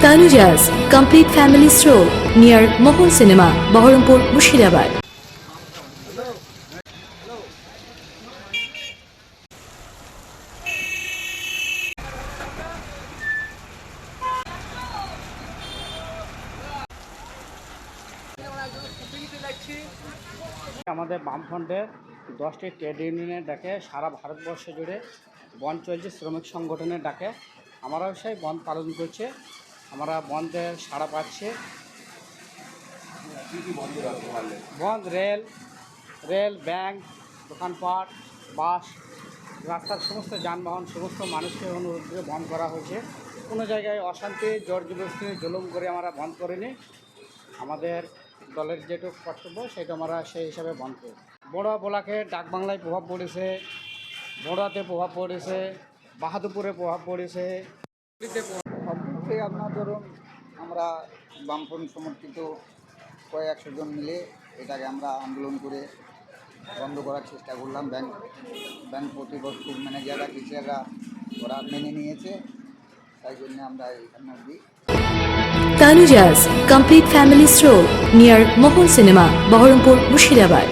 Tanujas Complete Family Stroll near Mohol Cinema, Baharampur, Mushirabad. আমাদের বামফ্রন্টের দশটি ট্রেড ইউনিয়নের ডাকে সারা ভারতবর্ষ জুড়ে বন্ধ চলছে শ্রমিক সংগঠনের ডাকে আমরাও সেই বন্ধ পালন করছে আমরা বন্ধে সাড়া পাচ্ছে। বন্ধ রেল রেল ব্যাংক দোকানপাট বাস রাস্তার সমস্ত যানবাহন সমস্ত মানুষকে অনুরোধ করে বন্ধ করা হয়েছে। কোনো জায়গায় অশান্তি জোর জবরদস্তি জুলুম করে আমরা বন্ধ করিনি। আমাদের দলের যেটুকু কর্তব্য সেটা আমরা সেই হিসাবে বন্ধ করি। বড়ুয়া বলাকে ডাকবাংলায় প্রভাব পড়েছে বড়ুয়াতে প্রভাব পড়েছে বাহাদুরপুরে প্রভাব পড়েছে। সবকিছুই আপনার ধরুন আমরা বামপন্থী সমর্থিত কয়েকশো জন মিলে এটাকে আমরা আন্দোলন করে বন্ধ করার চেষ্টা করলাম। ব্যাংক ব্যাংক কর্তৃপক্ষ ম্যানেজাররা টিচাররা ওরা মেনে নিয়েছে। তাই জন্য আমরা এখানে অবধি Tanujas Complete Family Stroll near Mohol Cinema, Baharampur, Mushirabad.